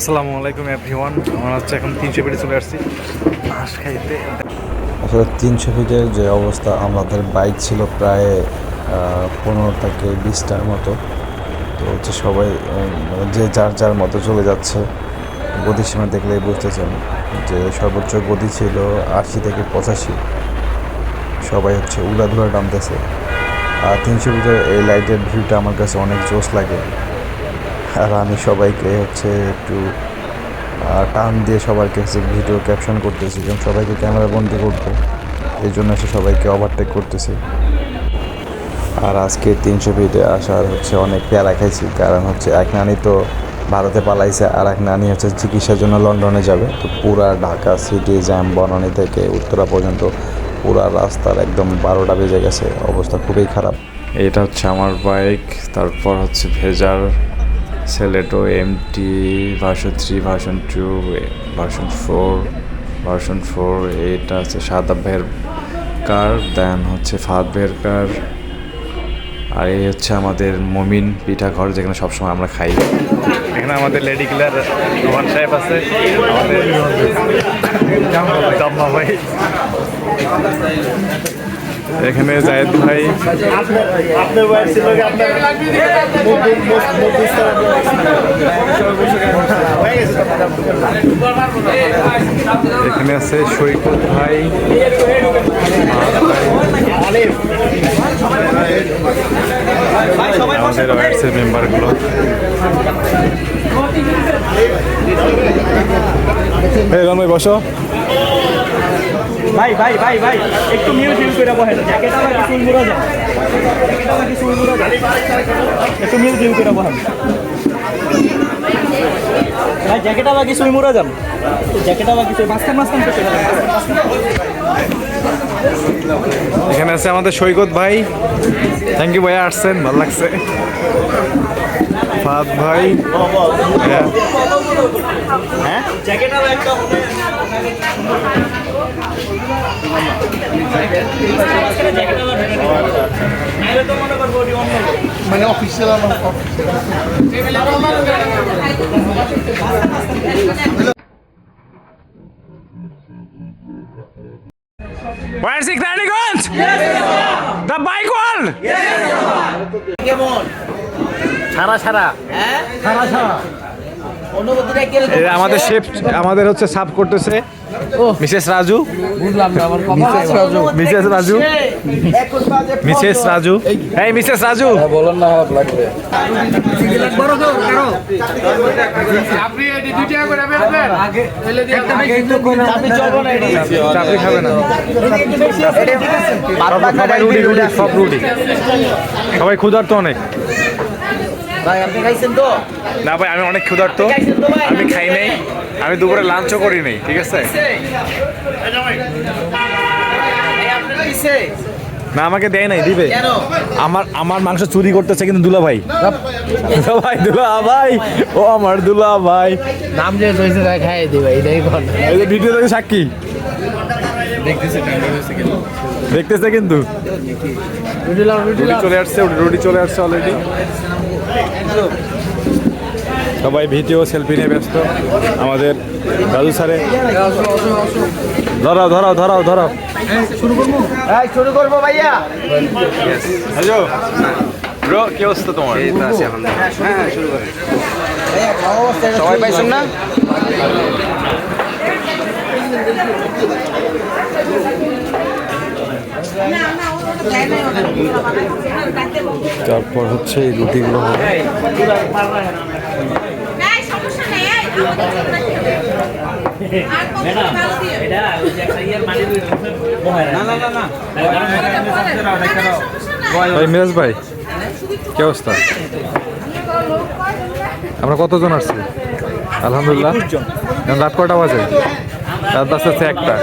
আসসালামু আলাইকুম এভরিওয়ান। আমরা হচ্ছে এখন তিনশো পেটে চলে আসছি। খাইতে। আসলে তিনশো ফিটের যে অবস্থা, আমাদের বাইক ছিল প্রায় পনেরো থেকে বিশটার মতো। তো হচ্ছে সবাই মানে যে যার যার মতো চলে যাচ্ছে গতিসীমা দেখলেই বুঝতেছেন যে সর্বোচ্চ গতি ছিল আশি থেকে পঁচাশি। সবাই হচ্ছে উড়াধুরা নামতেছে। আর তিনশো ফিটের এই লাইটের ভিউটা আমার কাছে অনেক জোশ লাগে। আর আমি সবাইকে হচ্ছে একটু টান দিয়ে সবার কাছে ভিডিও ক্যাপশন করতেছি কারণ সবাইকে ক্যামেরা বন্দি করব এই জন্য সে সবাইকে ওভারটেক করতেছি। আর আজকে তিনশো ফিটে আসার হচ্ছে অনেক পেয়ারা খাইছি, কারণ হচ্ছে এক নানি তো ভারতে পালাইছে, আর এক নানি হচ্ছে চিকিৎসার জন্য লন্ডনে যাবে। তো পুরা ঢাকা সিটি জ্যাম বনানী থেকে উত্তরা পর্যন্ত পুরা রাস্তার একদম বারোটা বেজে গেছে, অবস্থা খুবই খারাপ। এটা হচ্ছে আমার বাইক তারপর হচ্ছে ভেজার সেলেটো MT version three version two version four version four এটা হচ্ছে সাদা ভাইয়ের কার দেন হচ্ছে ফাদ ভাইয়ের কার আর এই হচ্ছে আমাদের মমিন পিঠা ঘর যেখানে সবসময় আমরা খাই। এখানে আমাদের লেডি কিলার রোহান সাহেব আছে আমাদের জাম্মা ভাই। এখানে জায়েদ ভাই। এখানে আছে সৈকত ভাই। আমাদের ওয়ার্ডসের মেম্বারগুলো ভাই বসো। ভাই ভাই ভাই ভাই, একটু মিউজিক করে বসে জ্যাকেট আমার কি চুল মুড়া যায় জ্যাকেট আমার কি চুল মুড়া যায় একটু মিউজিক করে বসেন ভাই জ্যাকেট আমার কি চুল মুড়া যান জ্যাকেট আমার কিছু মাঝখান মাঝখান করতে পারেন এখানে আছে আমাদের সৈকত ভাই। থ্যাংক ইউ ভাইয়া, আসছেন, ভালো লাগছে। ফাদ ভাই। হ্যাঁ, হ্যাঁ? জ্যাকেট আমার একটা মানে অফিসিয়াল Where is Ikranigঞ্জ দ্য বাইক ওয়ার্ল্ড সারা সারা। সারা সারা। আমাদের শেফ আমাদের হচ্ছে সাফ করতেছে। Mrs Raju. Mrs Raju. Mrs Raju. এই মিসেস রাজু। চাবি চলবো না চাকরি খাবে না। সবাই রুটি রুটি সব রুটি। সবাই ক্ষুধার্ত অনেক। ভাই আপনি খাইছেন তো? না ভাই আমি অনেক ক্ষুধার্ত। আমি খাই নাই। আমি দুপুরে লাঞ্চও করি নাই ঠিক আছে? না আমাকে দেয় নাই দিবে। আমার আমার মাংস চুরি করতেছে কিন্তু দুলা ভাই। দুলা ভাই দুলা ভাই। ও আমার দুলা ভাই। নাম যে রয়েছে তাই খাই দিবে এটাই কোন এই যে ভিডিও দেখে সাক্ষী। দেখতেছে কিন্তু। রুটি চলে আসছে রুটি চলে আসছে অলরেডি সবাই ভিডিও সেলফি নিয়ে ব্যস্ত। আমাদের রাজু স্যারে। ধরাও ধরাও ধরাও ধরাও। এই শুরু করব ভাইয়া। হ্যালো। ব্রো কি অবস্থা তোমার? সবাই পাইছেন না? তারপর হচ্ছে এই রুটিগুলো হবে। নাই সমস্যা নেই এই, আমাদের আর কত ভালো দিয়ে? না না না না। ভাই মিরাজ ভাই কি অবস্থা? আমরা কতজন আসছি? আলহামদুলিল্লাহ। এখন রাত কটা বাজে? রাত বাজতে হচ্ছে একটা।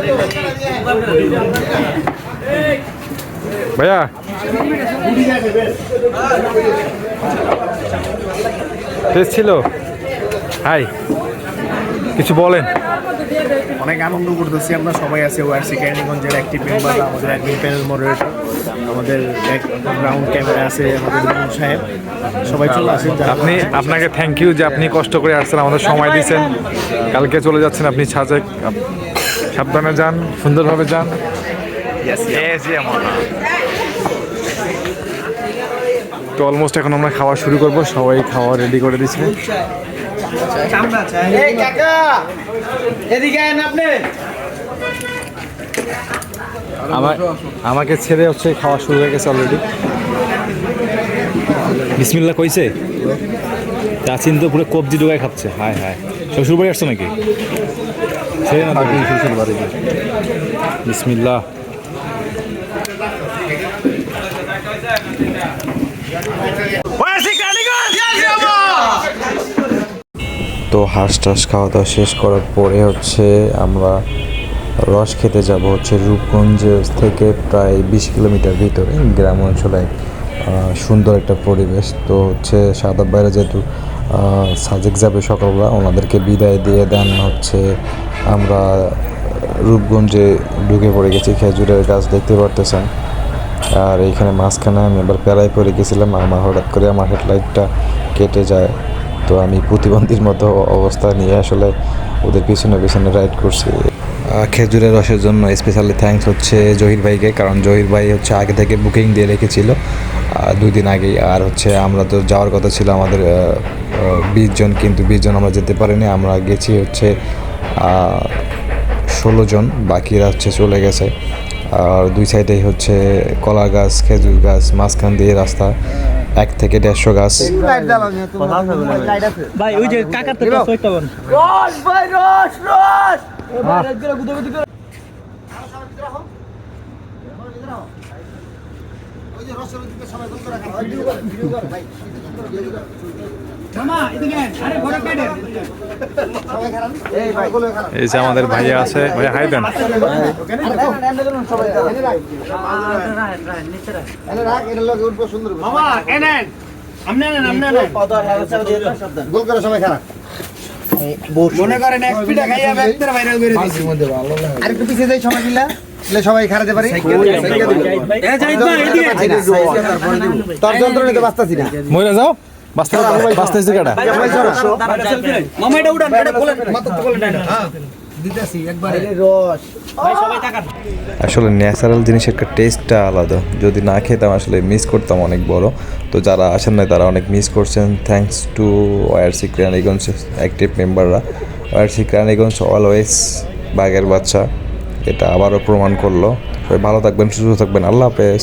ভাইয়া। টেস্ট ছিল? হাই কিছু বলেন। অনেক আনন্দ করতেছি আমরা সবাই আছি ওআরসি ক্যানিগঞ্জের একটি মেম্বার আমাদের অ্যাডমিন প্যানেল মডারেটর আমাদের গ্রাউন্ড ক্যামেরা আছে আমাদের সাহেব। সবাই চলে আসেন আপনি আপনাকে থ্যাংক ইউ যে আপনি কষ্ট করে আসছেন আমাদের সময় দিয়েছেন কালকে চলে যাচ্ছেন আপনি সাজেক সাবধানে যান সুন্দরভাবে যান। Yes, yeah, মামা। তো অলমোস্ট এখন আমরা খাওয়া শুরু করব। সবাই খাওয়া রেডি করে দিচ্ছে। আমাকে ছেড়ে হচ্ছে খাওয়া শুরু হয়ে গেছে অলরেডি বিসমিল্লা কইছে? চাচিন তো পুরো কবজি ডোগায় খাচ্ছে। হায় হায়। শ্বশুর বাড়ি আসছো নাকি? ছেড়ে না শ্বশুর বাড়ি বিসমিল্লা তো হাঁস টাস খাওয়া দাওয়া শেষ করার পরে হচ্ছে আমরা রস খেতে যাব হচ্ছে রূপগঞ্জ থেকে প্রায় বিশ কিলোমিটার ভিতরে গ্রাম অঞ্চলে সুন্দর একটা পরিবেশ। তো হচ্ছে সাদা বাইরে যেহেতু সাজেক যাবে সকালবেলা, ওনাদেরকে বিদায় দিয়ে দেন হচ্ছে আমরা রূপগঞ্জে ঢুকে পড়ে গেছি। খেজুরের গাছ দেখতে পারতেছেন। আর এইখানে মাঝখানে আমি এবার প্যারায় পড়ে গেছিলাম, আমার হঠাৎ করে আমার হেডলাইটটা কেটে যায়। তো আমি প্রতিবন্ধীর মতো অবস্থা নিয়ে আসলে ওদের পিছনে পিছনে রাইড করছি। খেজুরের রসের জন্য স্পেশালি থ্যাঙ্কস হচ্ছে জহির ভাইকে, কারণ জহির ভাই হচ্ছে আগে থেকে বুকিং দিয়ে রেখেছিল। দুই দিন আগেই। আর হচ্ছে আমরা তো যাওয়ার কথা ছিল আমাদের বিশ জন, কিন্তু বিশ জন আমরা যেতে পারিনি। আমরা গেছি হচ্ছে ষোলো জন, বাকিরা হচ্ছে চলে গেছে। আর দুই সাইডে হচ্ছে কলা গাছ খেজুর গাছ মাঝখান দিয়ে রাস্তা এক থেকে দেড়শো গাছ। ভাই ওই যে কাকার তো একটা বল এই যে আমাদের ভাইয়া আছে ভাইয়া হাই দেন। মনে করেন এক পিঠা খাইয়া ব্যাগটার ভাইরাল করে দিছি। আরেকটু পিছিয়ে যাই সময় দিলা সবাই খারাতে পারি। এ যাইত না। এদিকে তোর যন্ত্র নিতে বাঁচতাছি না। মরে যাও। কাটা মামা এটা উড়ান এটা খোলেন মাথা তো আসলে ন্যাচারাল জিনিসের একটা টেস্টটা আলাদা যদি না খেতাম আসলে মিস করতাম অনেক বড় তো যারা আসেন না তারা অনেক মিস করছেন thanks to where's Keraniganj active মেম্বাররা ওয়ারসি ক্রানিগঞ্জ অলওয়েজ বাঘের বাচ্চা এটা আবারও প্রমাণ করল সবাই ভালো থাকবেন সুস্থ থাকবেন আল্লাহ হাফেজ